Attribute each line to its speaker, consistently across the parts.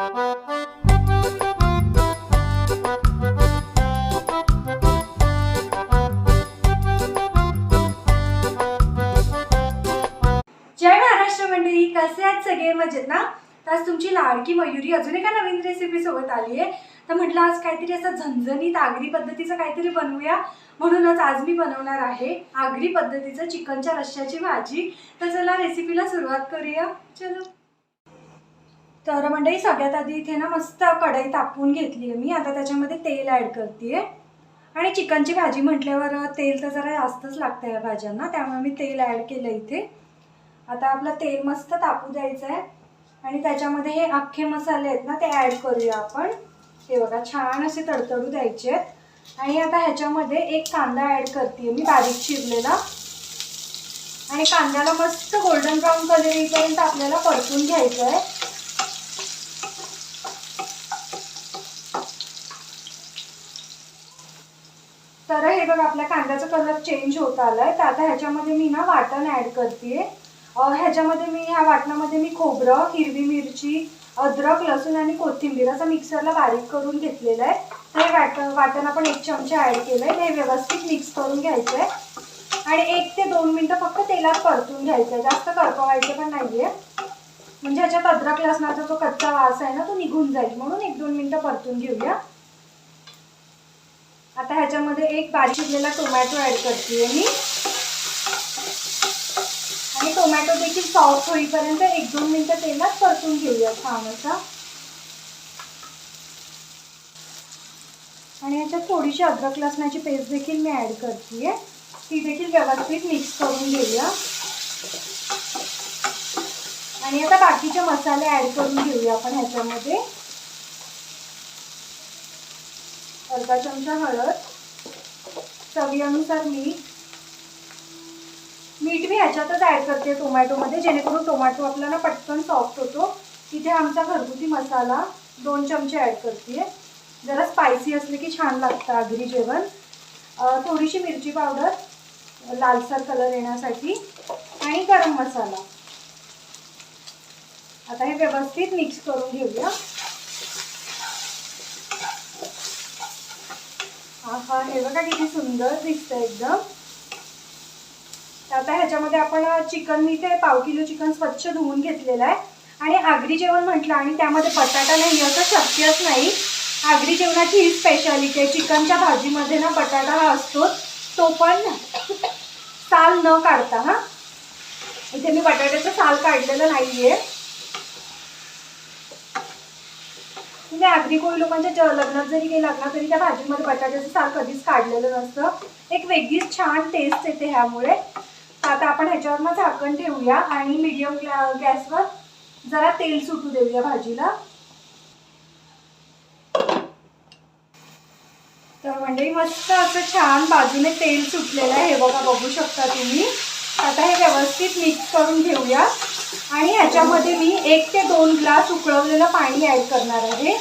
Speaker 1: जय महाराष्ट्र मंडळी कसे आहेत सगळे? मजेत ना? तर आज तुमची लाडकी मयुरी अजून एका नवीन रेसिपी सोबत आली आहे. तर म्हटलं आज काहीतरी असं झणझणीत आगरी पद्धतीचं काहीतरी बनवूया. म्हणूनच आज मी बनवणार आहे आगरी पद्धतीचं चिकनच्या रश्श्याची भाजी. तर चला रेसिपीला सुरुवात करूया. चलो. तर मंडळी सगळ्यात आधी इथे ना मस्त कढई तापवून घेतली आहे मी. आता त्याच्यामध्ये तेल ॲड करते आणि चिकनची भाजी म्हटल्यावर तेल तर जरा जास्तच लागतं या भाज्यांना त्यामुळे मी तेल ॲड केलं इथे. आता आपलं तेल मस्त तापू द्यायचं आहे आणि त्याच्यामध्ये हे अख्खे मसाले आहेत ना ते ॲड करूया आपण. हे बघा छान असे तडतडू द्यायचे आहेत. आणि आता ह्याच्यामध्ये एक कांदा ॲड करते मी बारीक चिरलेला. आणि कांद्याला मस्त गोल्डन ब्राऊन कलर येईपर्यंत आपल्याला परतून घ्यायचं आहे तर हे बघ आपल्या कांद्याचा कलर चेंज होत आलाय. तर आता ह्याच्यामध्ये मी ना वाटण ऍड करते. ह्याच्यामध्ये मी ह्या वाटणामध्ये मी खोबरं हिरवी मिरची अद्रक लसूण आणि कोथिंबीर असं मिक्सरला बारीक करून घेतलेलं आहे. ते वाट वाटण आपण एक चमचा ॲड केलंय. हे व्यवस्थित मिक्स करून घ्यायचं आहे आणि एक ते दोन मिनटं फक्त तेलात परतून घ्यायचं आहे जास्त करपवायचं पण नाही आहे म्हणजे ह्याच्यात अद्रक लसणाचा जो कच्चा वास आहे ना तो निघून जाईल. म्हणून एक दोन मिनटं परतून घेऊया. आता ह्याच्यामध्ये एक बारीक चिरलेला टोमॅटो ऍड करते मी. आणि टोमॅटो देखील सॉफ्ट होईपर्यंत एक दोन मिनिटं तेलात परतून घेऊया छान असा आणि ह्याच्यात थोडीशी अद्रक लसणाची पेस्ट देखील मी ऍड करते. ती देखील व्यवस्थित मिक्स करून घेऊया. आणि आता बाकीचे मसाले ऍड करून घेऊया आपण ह्याच्यामध्ये. अर्धा चमचा हळद. चवीनुसार मीठ. मीठ मी ह्याच्यातच ॲड करते टोमॅटोमध्ये जेणेकरून टोमॅटो आपल्याला पटकन सॉफ्ट होतो. तिथे आमचा घरगुती मसाला दोन चमचे ॲड करते. जरा स्पायसी असले की छान लागतं आगरी जेवण. थोडीशी मिरची पावडर लालसर कलर येण्यासाठी आणि गरम मसाला. आता हे व्यवस्थित मिक्स करून घेऊया. हा हे बघा किती सुंदर दिसतं एकदम. आता ह्याच्यामध्ये आपण चिकन मी ते पाव किलो चिकन स्वच्छ धुवून घेतलेलं आहे. आणि आगरी जेवण म्हटलं आणि त्यामध्ये बटाटा नाही असं शक्यच नाही. आगरी जेवणाची ही स्पेशालिटी आहे. चिकनच्या भाजीमध्ये ना बटाटा हा असतो तो पण साल न काढता हा. इथे मी बटाट्याचं साल काढलेलं नाही आहे म्हणजे आगरी कोळी लोकांच्या लग्नात जरी गेलात ना तरी त्या भाजीमध्ये बटाट्याचं साल कधीच काढलेलं नसतं. एक वेगळीच छान टेस्ट येते ह्यामुळे. तर आता आपण ह्याच्यावर मग झाकण ठेवूया आणि मिडियम गॅसवर जरा तेल सुटू देऊया भाजीला. तर म्हणजे मस्त असं छान बाजूने तेल सुटलेलं आहे. हे बघा बघू शकता तुम्ही. आता हे व्यवस्थित मिक्स करून घेऊया. आणि ह्याच्यामध्ये मी एक ते दोन ग्लास उकळवलेलं पाणी ॲड करणार आहे.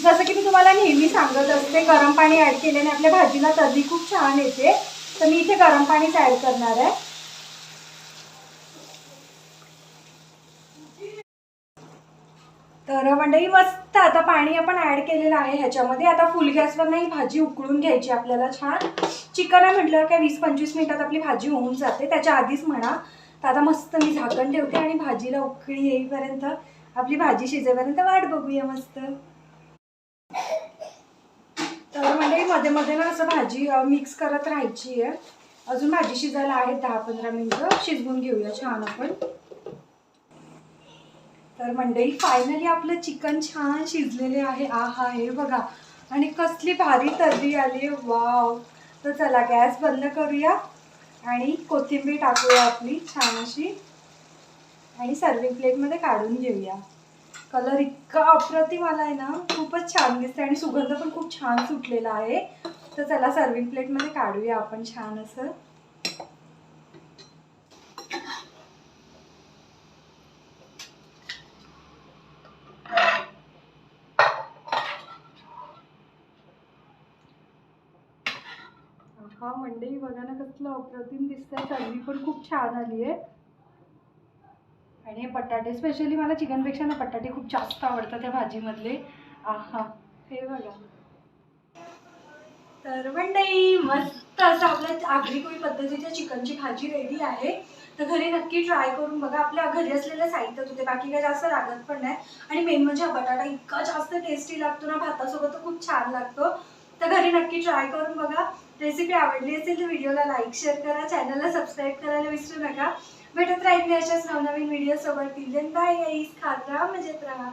Speaker 1: जसं की मी तुम्हाला नेहमी सांगत असते गरम पाणी ॲड केल्याने आपल्या भाजीला तर्री खूप छान येते. तर मी इथे गरम पाणीच ॲड करणार आहे. तर मंडळी मस्त आता पाणी आपण ऍड केलेलं आहे ह्याच्यामध्ये. आता फुल गॅसवर नाही भाजी उकळून घ्यायची आपल्याला छान. चिकन आहे म्हटलं काय वीस पंचवीस मिनिटात आपली भाजी होऊन जाते. त्याच्या आधीच म्हणा. तर आता मस्त मी झाकण ठेवते आणि भाजीला उकळी येईपर्यंत आपली भाजी शिजेपर्यंत वाट बघूया मस्त. तर म्हणजे मध्ये मध्ये ना असं भाजी मिक्स करत राहायची आहे अजून भाजी शिजायला आहेत दहा पंधरा मिनिटं. शिजवून घेऊया छान आपण. तर मंडळी फायनली आपलं चिकन छान शिजलेले आहे. आहा हे बघा. आणि कसली भारी तर्री आली वाव. तर चला गॅस बंद करूया. आणि कोथिंबीर टाकूया आपली छान अशी. आणि सर्विंग प्लेटमध्ये काढून घेऊया. कलर इतका अप्रतिम आहे ना खूपच छान दिसते आणि सुगंध पण खूप छान सुटलेला आहे. तर चला सर्विंग प्लेटमध्ये काढूया आपण छान असं. हा मंडई बघा ना कसलं अप्रतिम दिसतंय. सर्वी पण खूप छान आली आहे आणि हे बटाटे स्पेशली मला चिकनपेक्षा ना बटाटे खूप जास्त आवडतात त्या भाजीमधले. आहा हे बघा. तर मंडई मस्त असं आपल्या आगरी कोळी पद्धतीच्या चिकनची भाजी रेडी आहे. तर घरी नक्की ट्राय करून बघा. आपल्या घरी असलेल्या साहित्यात होते बाकी काय जास्त लागत पण नाही. आणि मेन म्हणजे हा बटाटा इतका जास्त टेस्टी लागतो ना. भातासोबत तर खूप छान लागतो. तर घरी नक्की ट्राय करून बघा. रेसिपी आवडली असेल तर व्हिडिओला लाईक शेअर करा. चॅनलला सबस्क्राईब करायला विसरू नका. भेटत राहील मी अशाच नवनवीन व्हिडिओसोबत सोबत. टिल बाय गाईस खात राहा मजेत राहा.